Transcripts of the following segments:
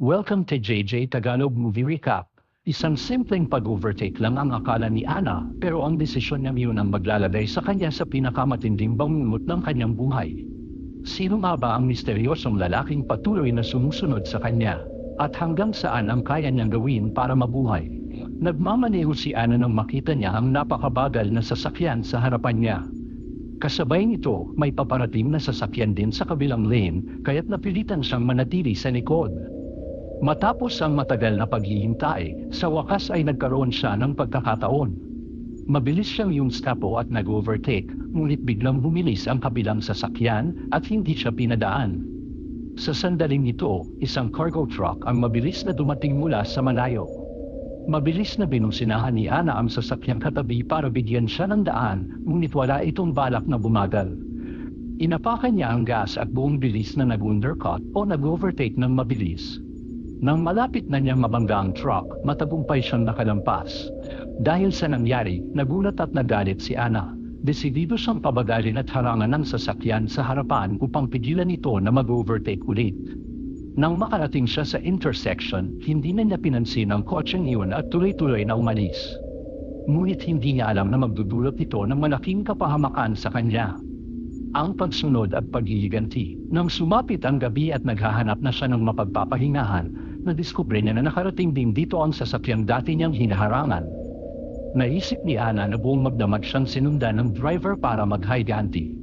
Welcome to JJ Tagalog Movie Recap. Isang simpleng pag-overtake lang ang akala ni Ana pero ang desisyon niya yun ang maglalagay sa kanya sa pinakamatinding bangungot ng kanyang buhay. Sino nga ba ang misteryosong lalaking patuloy na sumusunod sa kanya? At hanggang saan ang kaya niyang gawin para mabuhay? Nagmamaneho si Ana nang makita niya ang napakabagal na sasakyan sa harapan niya. Kasabay nito, may paparating na sasakyan din sa kabilang lane, kaya't napilitan siyang manatili sa likod. Matapos ang matagal na paghihintay, sa wakas ay nagkaroon siya ng pagkakataon. Mabilis siyang yung stapo at nag-overtake, ngunit biglang bumilis ang kabilang sasakyan at hindi siya pinadaan. Sa sandaling ito, isang cargo truck ang mabilis na dumating mula sa malayo. Mabilis na binusinahan ni Ana ang sasakyang katabi para bigyan siya ng daan, ngunit wala itong balak na bumagal. Inapakan niya ang gas at buong bilis na nag-undercut o nag-overtake ng mabilis. Nang malapit na niyang mabangga ang truck, matagumpay siyang nakalampas. Dahil sa nangyari, nagulat at nagalit si Ana. Desidido siyang pabagalin at harangan ng sasakyan sa harapan upang pigilan ito na mag-overtake ulit. Nang makarating siya sa intersection, hindi na niya pinansin ang kotseng iyon at tuloy-tuloy na umalis. Ngunit hindi niya alam na magdudulot ito ng malaking kapahamakan sa kanya. Ang pagsunod at paghihiganti. Nang sumapit ang gabi at naghahanap na siya ng mapagpapahingahan, nadiskubre niya na nakarating din dito ang sasakyang dati niyang hinaharangan. Naisip ni Ana na buong magdamag siyang sinundan ng driver para maghiganti.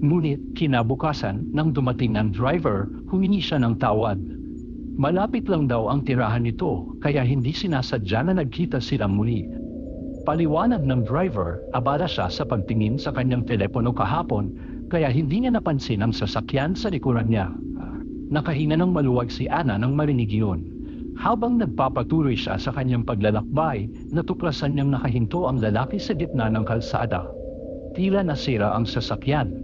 Ngunit kinabukasan nang dumating ang driver, humingi siya ng tawad. Malapit lang daw ang tirahan nito, kaya hindi sinasadya na nagkita sila muli. Paliwanag ng driver, abala siya sa pagtingin sa kanyang telepono kahapon, kaya hindi niya napansin ang sasakyan sa likuran niya. Nakahina ng maluwag si Ana nang marinig yun. Habang nagpapatuloy siya sa kanyang paglalakbay, natuklasan niyang nakahinto ang lalaki sa gitna ng kalsada. Tila nasira ang sasakyan.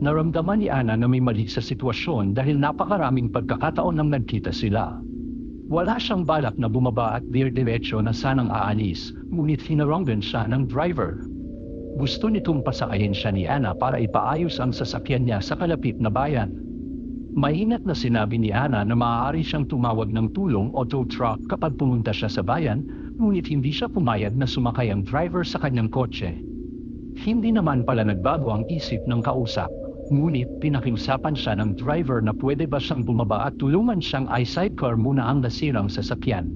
Naramdaman ni Ana na may mali sa sitwasyon dahil napakaraming pagkakataon nang nagkita sila. Wala siyang balak na bumaba at dir-diretso na sanang aalis, ngunit hinaronggan siya ng driver. Gusto nitong pasakayin siya ni Ana para ipaayos ang sasakyan niya sa kalapit na bayan. Maingat na sinabi ni Ana na maaari siyang tumawag ng tulong o tow truck kapag pumunta siya sa bayan, ngunit hindi siya pumayag na sumakay ang driver sa kanyang kotse. Hindi naman pala nagbago ang isip ng kausap, ngunit pinakiusapan siya ng driver na pwede ba siyang bumaba at tulungan siyang i-sidecar muna ang nasirang sasakyan.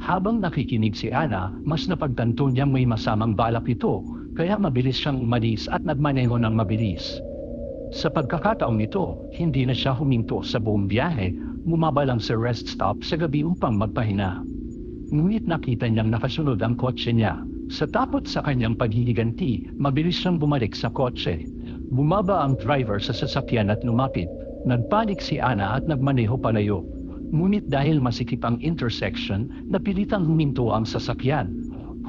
Habang nakikinig si Ana, mas napagtanto niyang may masamang balak ito, kaya mabilis siyang umalis at nagmaneho ng mabilis. Sa pagkakataong ito, hindi na siya huminto sa buong biyahe, bumaba lang sa rest stop sa gabi upang magpahinga. Ngunit nakita niyang nakasunod ang kotse niya. Sa tapot sa kanyang paghihiganti, mabilis siyang bumalik sa kotse. Bumaba ang driver sa sasakyan at lumapit. Nagpanik si Ana at nagmaneho palayo. Ngunit dahil masikip ang intersection, napilitang huminto ang sasakyan.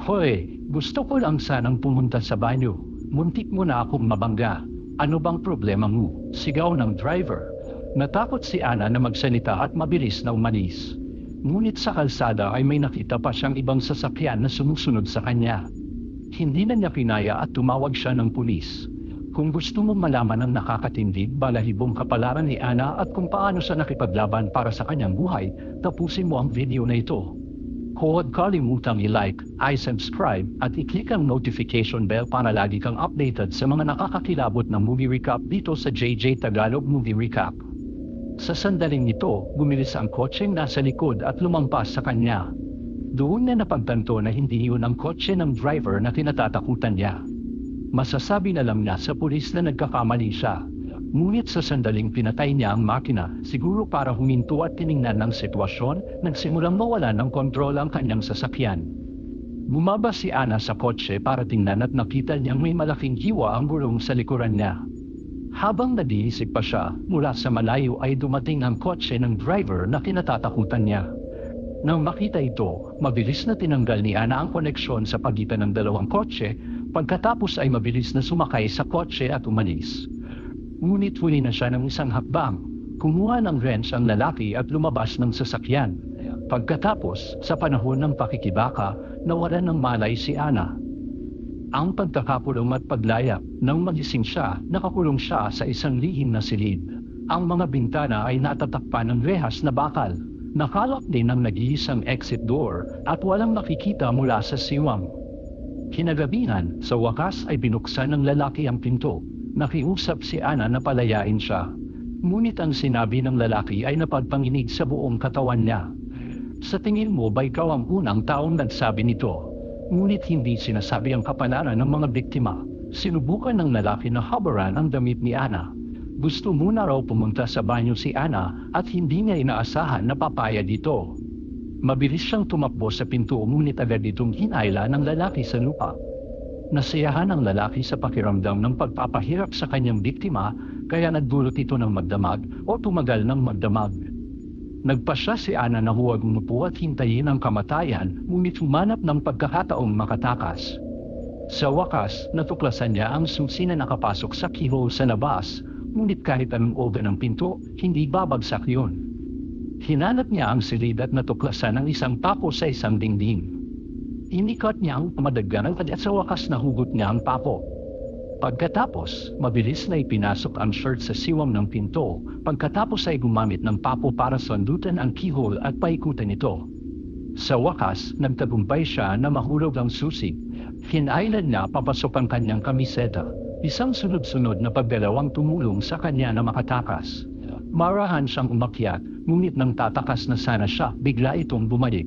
Hoy, gusto ko lang sanang pumunta sa banyo. Muntik mo na akong mabangga. Ano bang problema mo? Sigaw ng driver. Natakot si Ana na magsalita at mabilis na umalis. Ngunit sa kalsada ay may nakita pa siyang ibang sasakyan na sumusunod sa kanya. Hindi na niya kinaya at tumawag siya ng pulis. Kung gusto mong malaman ang nakakatindig balahibong kapalaran ni Ana at kung paano siya nakipaglaban para sa kanyang buhay, tapusin mo ang video na ito. Kalimutang i-like, i-subscribe at i-click ang notification bell para lagi kang updated sa mga nakakakilabot na movie recap dito sa JJ Tagalog Movie Recap. Sa sandaling ito, bumilis ang kotseng nasa likod at lumampas sa kanya. Doon na napagtanto na hindi yun ang kotse ng driver na tinatatakutan niya. Masasabi na lang niya sa pulis na nagkakamali siya. Ngunit sa sandaling pinatay niya ang makina, siguro para huminto at tiningnan ng sitwasyon, nagsimulang mawala ng kontrol ang kanyang sasakyan. Bumaba si Ana sa kotse para tingnan at nakita niyang may malaking hiwa ang gulong sa likuran niya. Habang nag-iisip pa siya, mula sa malayo ay dumating ang kotse ng driver na kinatatakutan niya. Nang makita ito, mabilis na tinanggal ni Ana ang koneksyon sa pagitan ng dalawang kotse, pagkatapos ay mabilis na sumakay sa kotse at umalis. Ngunit huli na siya ng isang hakbang. Kumuha ng wrench ang lalaki at lumabas ng sasakyan. Pagkatapos, sa panahon ng pakikibaka, nawalan ng malay si Ana. Ang pagkakakulong at paglayap, nang magising siya, nakakulong siya sa isang lihim na silid. Ang mga bintana ay natatakpan ng rehas na bakal. Nakalak din ang nag-iisang exit door at walang nakikita mula sa siwang. Kinagabihan, sa wakas ay binuksan ng lalaki ang pinto. Nakiusap si Ana na palayain siya. Ngunit ang sinabi ng lalaki ay napagpanginig sa buong katawan niya. Sa tingin mo ba ikaw ang unang taong nagsabi nito? Ngunit hindi sinasabi ang kapalaran ng mga biktima. Sinubukan ng lalaki na habaran ang damit ni Ana. Gusto muna raw pumunta sa banyo si Ana at hindi niya inaasahan na papaya dito. Mabilis siyang tumakbo sa pinto ngunit agad itong hinayla ng lalaki sa lupa. Nasiyahan ang lalaki sa pakiramdam ng pagpapahirap sa kanyang biktima kaya nagdulot ito ng magdamag o tumagal ng magdamag. Nagpasya si Ana na huwag umupo at hintayin ang kamatayan ngunit humanap ng pagkakataong makatakas. Sa wakas, natuklasan niya ang susi na nakapasok sa keyhole sa labas, ngunit kahit anong open ng pinto, hindi babagsak yun. Hinanap niya ang silid at natuklasan ang isang papo sa isang dingding. Inikat niya ang pamadaggan at sa wakas nahugot niya ang papo. Pagkatapos, mabilis na ipinasok ang shirt sa siwam ng pinto, pagkatapos ay gumamit ng papo para sandutan ang keyhole at paikutan ito. Sa wakas, nagtagumpay siya na mahulog ang susi. Hinailan niya papasok ang kanyang kamiseta. Isang sunod-sunod na pagdalawang tumulong sa kanya na makatakas. Marahan siyang umakyat, ngunit nang tatakas na sana siya, bigla itong bumalik.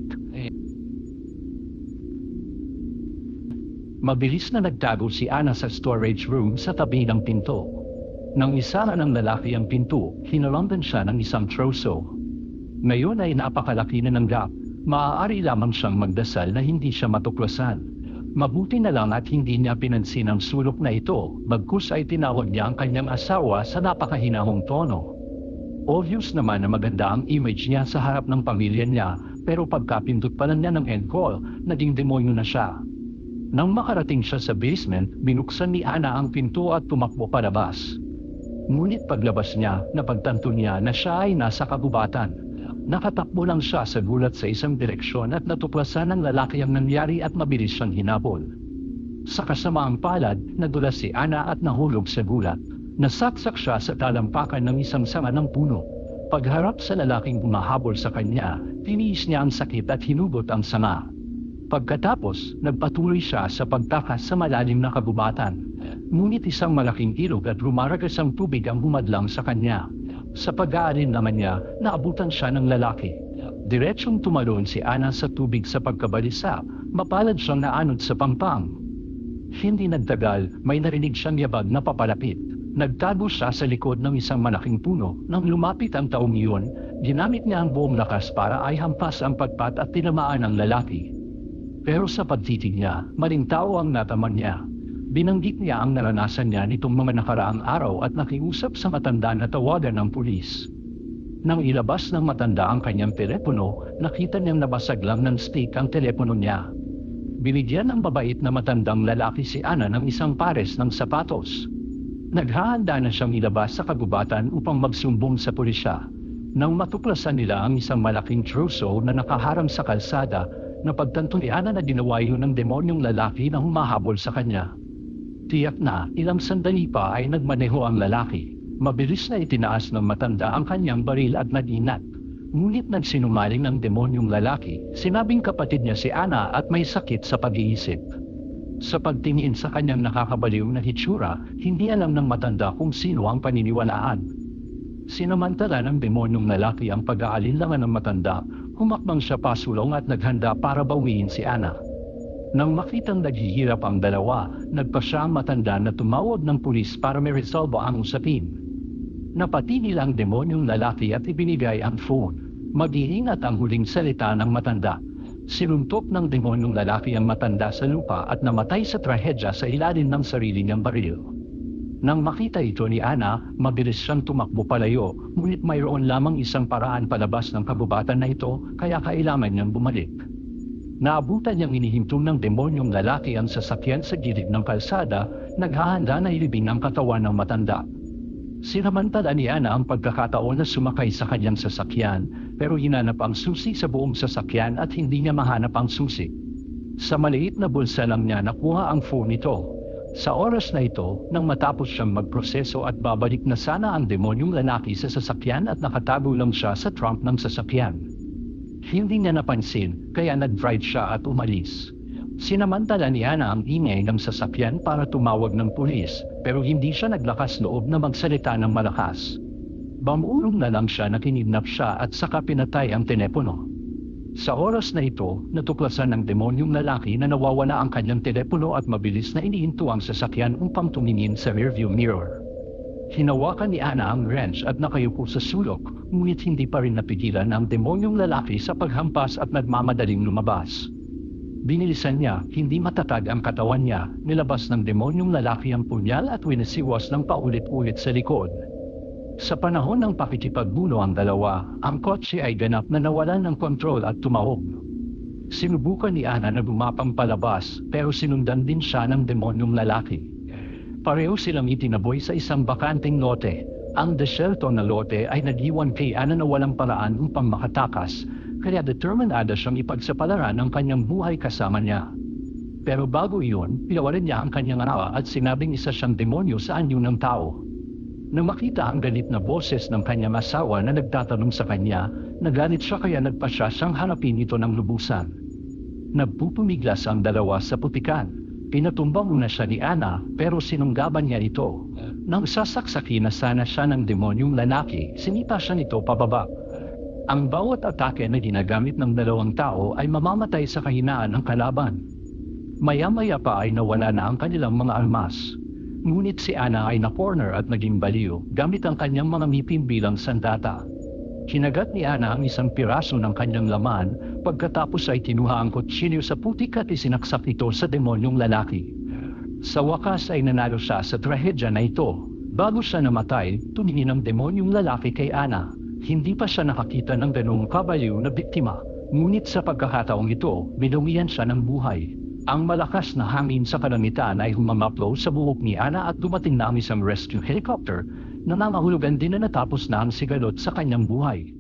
Mabilis na nagtago si Ana sa storage room sa tabi ng pinto. Nang isara ng lalaki ang pinto, hinalandan siya ng isang troso. Ngayon ay napakalaki na ng gap. Maaari lamang siyang magdasal na hindi siya matuklasan. Mabuti na lang at hindi niya pinansin ang sulok na ito, bagkus ay tinawag niya ang kanyang asawa sa napakahinahong tono. Obvious naman na maganda ang image niya sa harap ng pamilya niya, pero pagkapindot pa lang niya ng end call, naging demonyo na siya. Nang makarating siya sa basement, binuksan ni Ana ang pinto at tumakbo palabas. Ngunit paglabas niya, napagtanto niya na siya ay nasa kabubatan. Nakatakbo lang siya sa gulat sa isang direksyon at natuklasan ng lalaki ang nangyari at mabilis siyang hinabol. Sa kasamaang palad, nadulas si Ana at nahulog sa gulat. Nasaksak siya sa talampakan ng isang sanga ng puno. Pagharap sa lalaking humahabol sa kanya, tiniis niya ang sakit at hinugot ang sanga. Pagkatapos, nagpatuloy siya sa pagtakas sa malalim na kabubatan. Ngunit isang malaking ilog at rumaragas ang tubig ang humadlang sa kanya. Sa pag-aalin naman niya, naabutan siya ng lalaki. Diretsong tumalon si Ana sa tubig sa pagkabalisa, mapalad siyang naanod sa pampang. Hindi nagtagal, may narinig siyang yabag na papalapit. Nagtago siya sa likod ng isang malaking puno. Nang lumapit ang taong iyon, ginamit niya ang buong lakas para ay hampas ang pagpat at tinamaan ang lalaki. Pero sa pagtitig niya, maling tao ang nataman niya. Binanggit niya ang naranasan niya nitong mga nakaraang araw at nakiusap sa matanda na tawagan ng pulis. Nang ilabas ng matanda ang kanyang telepono, nakita niyang nabasag lang ng stick ang telepono niya. Binigyan ng babait na matandang lalaki si Ana ng isang pares ng sapatos. Naghahanda na siyang ilabas sa kagubatan upang magsumbong sa pulisya. Nang matuklasan nila ang isang malaking troso na nakaharang sa kalsada, Ana na ginawa yun ng demonyong lalaki na humahabol sa kanya. Tiyak na ilang sandali pa ay nagmaneho ang lalaki. Mabilis na itinaas ng matanda ang kanyang baril at naginat. Ngunit nagsinumaling ng demonyong lalaki, sinabing kapatid niya si Ana at may sakit sa pag-iisip. Sa pagtingin sa kanyang nakakabaliw na hitsura, hindi alam ng matanda kung sino ang paniniwalaan. Sinamantala ng demonyong lalaki ang pag-aalinlangan ng matanda, humakbang siya pasulong at naghanda para bawiin si Ana. Nang makitang naghihirap ang dalawa, nagpasya ang matanda na tumawag ng pulis para may resolve ang usapin. Napati nila ang demonyong lalaki at ibinigay ang phone. Mag-iingat ang huling salita ng matanda. Sinuntok ng demonyong lalaki ang matanda sa lupa at namatay sa trahedya sa ilalim ng sarili niyang baril. Nang makita ito ni Ana, mabilis siyang tumakbo palayo, ngunit mayroon lamang isang paraan palabas ng kabubatan na ito, kaya kailangan niyang bumalik. Naabutan niyang inihintong ng demonyong lalaki ang sasakyan sa gilid ng kalsada, naghahanda na ilibing ang katawan ng matanda. Sinamantala ni Ana ang pagkakataon na sumakay sa kanyang sasakyan, pero hinanap ang susi sa buong sasakyan at hindi niya mahanap ang susi. Sa maliit na bulsa lang niya nakuha ang phone nito. Sa oras na ito, nang matapos siyang magproseso at babalik na sana ang demonyong lalaki sa sasakyan at nakatago lang siya sa trunk ng sasakyan. Hindi niya napansin, kaya nag-drive siya at umalis. Sinamantala ni Ana ang ingay ng sasakyan para tumawag ng pulis, pero hindi siya naglakas loob na magsalita ng malakas. Bamulong na lang siya na kinidnap siya at saka pinatay ang telepono. Sa oras na ito, natuklasan ng demonyong lalaki na nawawala ang kanyang telepono at mabilis na inihinto ang sasakyan upang tumingin sa rearview mirror. Hinawakan ni Ana ang wrench at nakayupo sa sulok, ngunit hindi pa rin napigilan ang demonyong lalaki sa paghampas at nagmamadaling lumabas. Binilisan niya, hindi matatag ang katawan niya, nilabas ng demonyong lalaki ang punyal at winisiwas ng paulit-ulit sa likod. Sa panahon ng pakikipagbuno ang dalawa, ang kotse ay ganap na nawalan ng kontrol at tumahog. Sinubukan ni Ana na bumapang palabas pero sinundan din siya ng demonyong lalaki. Pareho silang itinaboy sa isang bakanting lote. Ang desyerto na lote ay nag-iwan kay Ana na walang paraan upang makatakas, kaya determinada siyang ipagsapalaran ang kanyang buhay kasama niya. Pero bago iyon, pinawalan niya ang kanyang awa at sinabing isa siyang demonyo sa anyo ng tao. Nang makita ang galit na boses ng kanyang asawa na nagtatanong sa kanya, nagalit siya kaya nagpa siya siyang hanapin ito ng lubusan. Nagpupumiglas ang dalawa sa putikan. Pinatumbang muna siya ni Ana pero sinunggaban niya ito. Nang sasaksaki na sana siya ng demonyong lalaki, sinipa siya nito pababa. Ang bawat atake na ginagamit ng dalawang tao ay mamamatay sa kahinaan ng kalaban. Maya-maya pa ay nawala na ang kanilang mga almas. Ngunit si Ana ay na-corner at naging baliw gamit ang kanyang mga ngipin bilang sandata. Kinagat ni Ana ang isang piraso ng kanyang laman pagkatapos ay kinuha ang kutsilyo sa putik at isinaksak ito sa demonyong lalaki. Sa wakas ay nanalo siya sa trahedya na ito. Bago siya namatay, tumingin ang demonyong lalaki kay Ana. Hindi pa siya nakakita ng ganong kabaliw na biktima. Ngunit sa pagkakataong ito, binungian siya ng buhay. Ang malakas na hangin sa kalangitan ay humamaplo sa buhok ni Ana at dumating na ang isang rescue helicopter na nangahulugan din na natapos na ang sigalot sa kanyang buhay.